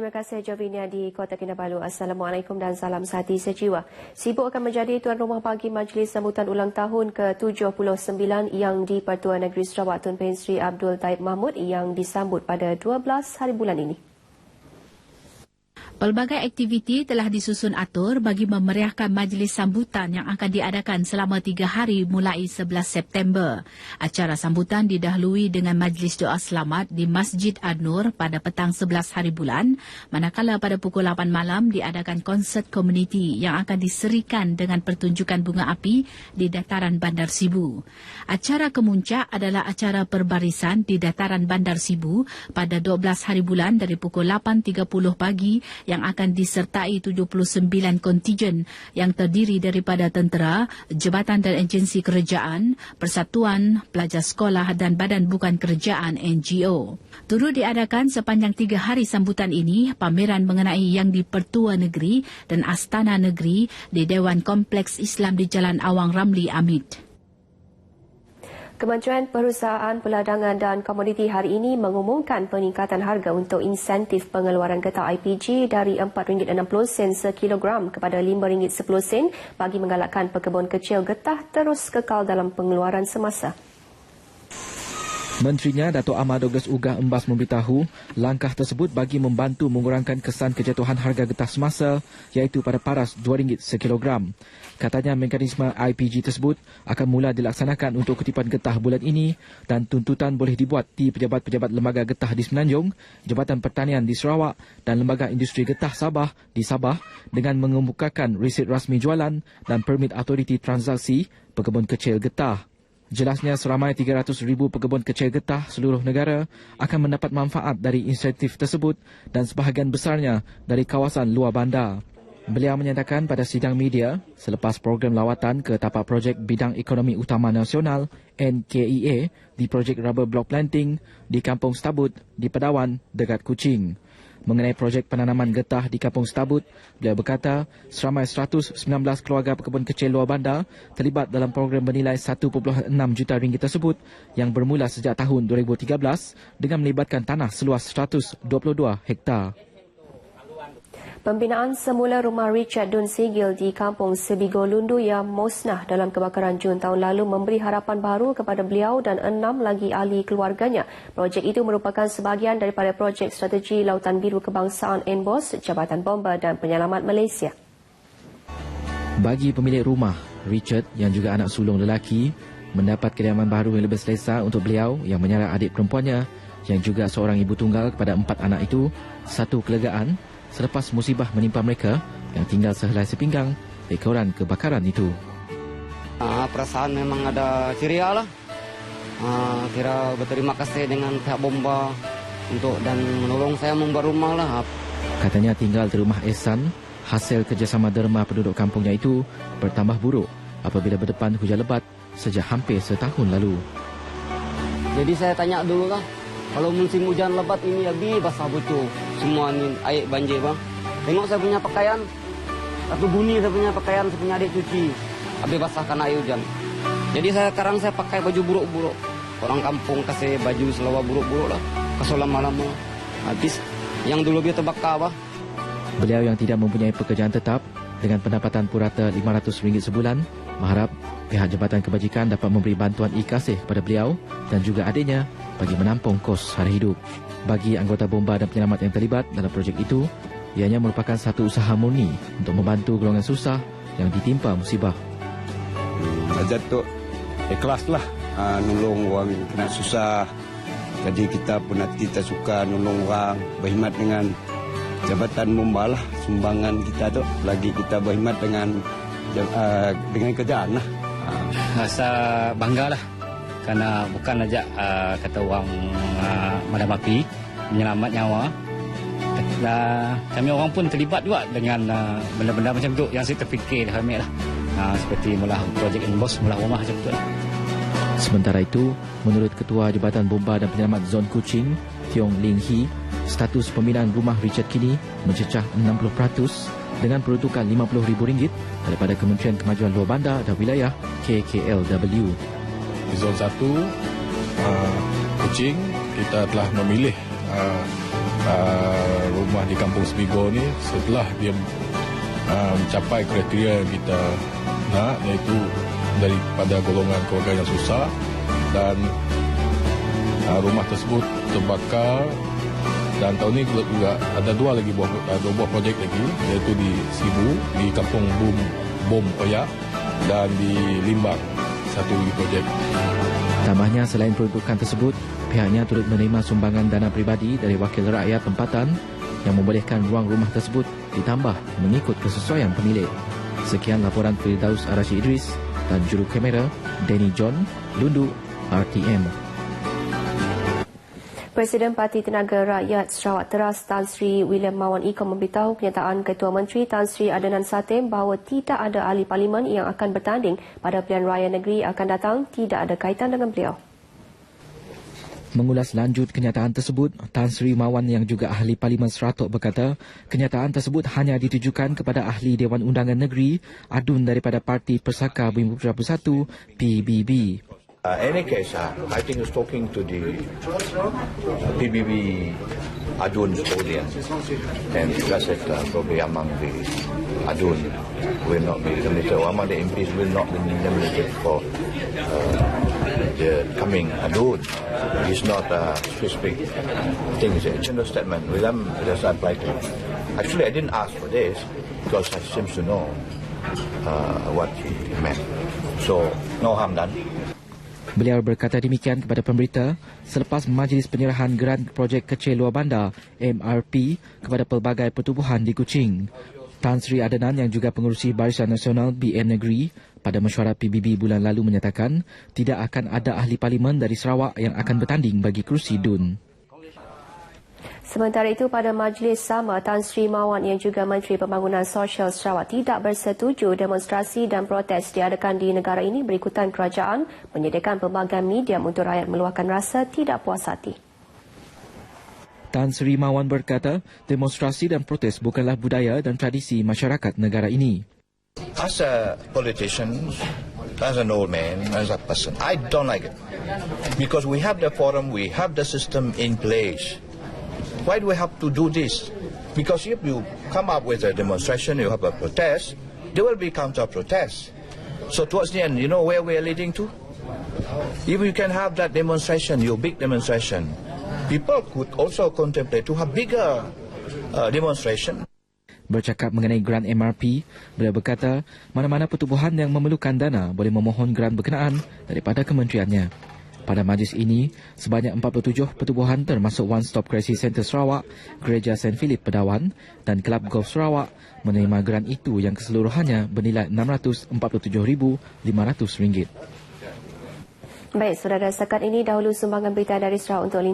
Terima kasih Jovinia di Kota Kinabalu. Assalamualaikum dan salam sehati sejiwa. Sibuk akan menjadi tuan rumah bagi Majlis Sambutan Ulang Tahun ke-79 yang di Pertuan Negeri Sarawak Tun Pehin Sri Abdul Taib Mahmud yang disambut pada 12 hari bulan ini. Pelbagai aktiviti telah disusun atur bagi memeriahkan majlis sambutan yang akan diadakan selama tiga hari mulai 11 September. Acara sambutan didahului dengan majlis doa selamat di Masjid Ad-Nur pada petang 11 hari bulan, manakala pada pukul 8 malam diadakan konsert komuniti yang akan diserikan dengan pertunjukan bunga api di dataran Bandar Sibu. Acara kemuncak adalah acara perbarisan di dataran Bandar Sibu pada 12 hari bulan dari pukul 8.30 pagi yang akan disertai 79 kontijen yang terdiri daripada tentera, jabatan dan agensi kerajaan, persatuan, pelajar sekolah dan badan bukan kerajaan NGO. Turut diadakan sepanjang tiga hari sambutan ini pameran mengenai yang di Pertua Negeri dan Astana Negeri di Dewan Kompleks Islam di Jalan Awang Ramli Amit. Kementerian Perusahaan Peladangan dan Komoditi hari ini mengumumkan peningkatan harga untuk insentif pengeluaran getah IPG dari RM4.60 sekilogram kepada RM5.10 bagi menggalakkan pekebun kecil getah terus kekal dalam pengeluaran semasa. Menterinya Datuk Ahmad Douglas Ugah Embas memberitahu langkah tersebut bagi membantu mengurangkan kesan kejatuhan harga getah semasa iaitu pada paras RM2 sekilogram. Katanya mekanisme IPG tersebut akan mula dilaksanakan untuk kutipan getah bulan ini dan tuntutan boleh dibuat di pejabat-pejabat lembaga getah di Semenanjung, Jabatan Pertanian di Sarawak dan Lembaga Industri Getah Sabah di Sabah dengan mengemukakan resit rasmi jualan dan permit autoriti transaksi pekebun kecil getah. Jelasnya seramai 300,000 pekebun kecil getah seluruh negara akan mendapat manfaat dari insentif tersebut dan sebahagian besarnya dari kawasan luar bandar. Beliau menyatakan pada sidang media selepas program lawatan ke tapak projek bidang ekonomi utama nasional NKEA di projek rubber block planting di Kampung Stabut di Pedawan dekat Kuching mengenai projek penanaman getah di Kampung Stabut, beliau berkata seramai 119 keluarga pekebun kecil luar bandar terlibat dalam program bernilai 1.6 juta ringgit tersebut yang bermula sejak tahun 2013 dengan melibatkan tanah seluas 122 hektar. Pembinaan semula rumah Richard Dun Sigil di kampung Sebigo Lundu yang musnah dalam kebakaran Jun tahun lalu memberi harapan baru kepada beliau dan enam lagi ahli keluarganya. Projek itu merupakan sebahagian daripada projek strategi Lautan Biru Kebangsaan NBOS, Jabatan Bomba dan Penyelamat Malaysia. Bagi pemilik rumah, Richard yang juga anak sulung lelaki mendapat kediaman baru yang lebih selesa untuk beliau yang menyara adik perempuannya yang juga seorang ibu tunggal kepada empat anak itu satu kelegaan selepas musibah menimpa mereka yang tinggal sehelai sepinggang ekoran kebakaran itu. Uh, perasaan memang ada ceria lah. Uh, kira berterima kasih dengan pihak bomba untuk dan menolong saya membuat rumah lah. Katanya tinggal di rumah Ehsan, hasil kerjasama derma penduduk kampungnya itu bertambah buruk apabila berdepan hujan lebat sejak hampir setahun lalu. Jadi saya tanya dulu lah, kalau musim hujan lebat ini ya bi basah bocor. Semua ni air banjir bang. Tengok saya punya pakaian. Satu bunyi saya punya pakaian, saya punya adik cuci. Habis basah karena air hujan. Jadi saya sekarang saya pakai baju buruk-buruk. Orang kampung kasih baju selawar buruk-buruk lah. Kasih lama-lama. Habis yang dulu dia terbakar bah. Beliau yang tidak mempunyai pekerjaan tetap dengan pendapatan purata RM500 sebulan mengharap pihak Jabatan Kebajikan dapat memberi bantuan e-kasih kepada beliau dan juga adiknya bagi menampung kos hari hidup. Bagi anggota bomba dan penyelamat yang terlibat dalam projek itu, ianya merupakan satu usaha murni untuk membantu golongan susah yang ditimpa musibah. Saja tu ikhlaslah uh, nolong orang yang kena susah. Jadi kita pun nanti kita suka nolong orang, berkhidmat dengan jabatan bomba lah, sumbangan kita tu. Lagi kita berkhidmat dengan uh, dengan kerjaan lah. Rasa bangga lah kerana bukan saja uh, kata orang uh, madam api menyelamat nyawa. Uh, kami orang pun terlibat juga dengan uh, benda-benda macam tu. Yang saya terfikir dah kami lah. Uh, seperti mula projek Inbox mula rumah macam tu lah. Sementara itu, menurut Ketua Jabatan Bomba dan Penyelamat Zon Kuching, Tiong Ling Hee, status pembinaan rumah Richard kini mencecah 60% dengan peruntukan RM50,000 daripada Kementerian Kemajuan Luar Bandar dan Wilayah KKLW di zon 1 uh, Kuching kita telah memilih uh, uh, rumah di Kampung Sebigo ni setelah dia uh, mencapai kriteria yang kita nak iaitu daripada golongan keluarga yang susah dan uh, rumah tersebut terbakar. Dan tahun ini juga ada dua lagi buah dua buah projek lagi iaitu di Sibu di Kampung Bom Bom Oyak dan di Limbang satu projek. Tambahnya selain peruntukan tersebut, pihaknya turut menerima sumbangan dana pribadi dari wakil rakyat tempatan yang membolehkan ruang rumah tersebut ditambah mengikut kesesuaian pemilik. Sekian laporan Firdaus Arashi Idris dan juru kamera Danny John, Lundu, RTM. Presiden Parti Tenaga Rakyat Sarawak Teras Tan Sri William Mawan Iko memberitahu kenyataan Ketua Menteri Tan Sri Adenan Satem bahawa tidak ada ahli parlimen yang akan bertanding pada pilihan raya negeri akan datang tidak ada kaitan dengan beliau. Mengulas lanjut kenyataan tersebut, Tan Sri Mawan yang juga ahli Parlimen Seratok berkata, kenyataan tersebut hanya ditujukan kepada ahli Dewan Undangan Negeri adun daripada Parti Persaka Bumi Bersatu PBB. Uh, any case, uh, I think it's talking to the uh, PBB Adun's audience, and that's it. Uh, probably among the Adun will not be limited, or among the MPs will not be limited for uh, the coming Adun. It's not a specific thing. It's a general statement. With them, does apply to. Actually, I didn't ask for this because I seems to know uh, what he meant. So, no harm done. Beliau berkata demikian kepada pemberita selepas majlis penyerahan geran projek kecil luar bandar MRP kepada pelbagai pertubuhan di Kuching. Tan Sri Adenan yang juga pengurusi Barisan Nasional BN Negeri pada mesyuarat PBB bulan lalu menyatakan tidak akan ada ahli parlimen dari Sarawak yang akan bertanding bagi kerusi DUN. Sementara itu pada majlis sama Tan Sri Mawan yang juga Menteri Pembangunan Sosial Sarawak tidak bersetuju demonstrasi dan protes diadakan di negara ini berikutan kerajaan menyediakan pelbagai medium untuk rakyat meluahkan rasa tidak puas hati. Tan Sri Mawan berkata, demonstrasi dan protes bukanlah budaya dan tradisi masyarakat negara ini. As a politician, as an old man, as a person, I don't like it. Because we have the forum, we have the system in place. Why do we have to do this? Because if you come up with a demonstration, you have a protest, there will be counter protests. So towards the end, you know where we are leading to? If you can have that demonstration, your big demonstration, people could also contemplate to have bigger uh, demonstration. Bercakap mengenai grant MRP, beliau berkata mana-mana pertubuhan yang memerlukan dana boleh memohon grant berkenaan daripada kementeriannya. Pada majlis ini, sebanyak 47 pertubuhan termasuk One Stop Crisis Center Sarawak, Gereja St. Philip Pedawan dan Kelab Golf Sarawak menerima grant itu yang keseluruhannya bernilai RM647,500. Baik, saudara, setakat ini dahulu sumbangan berita dari Sarawak untuk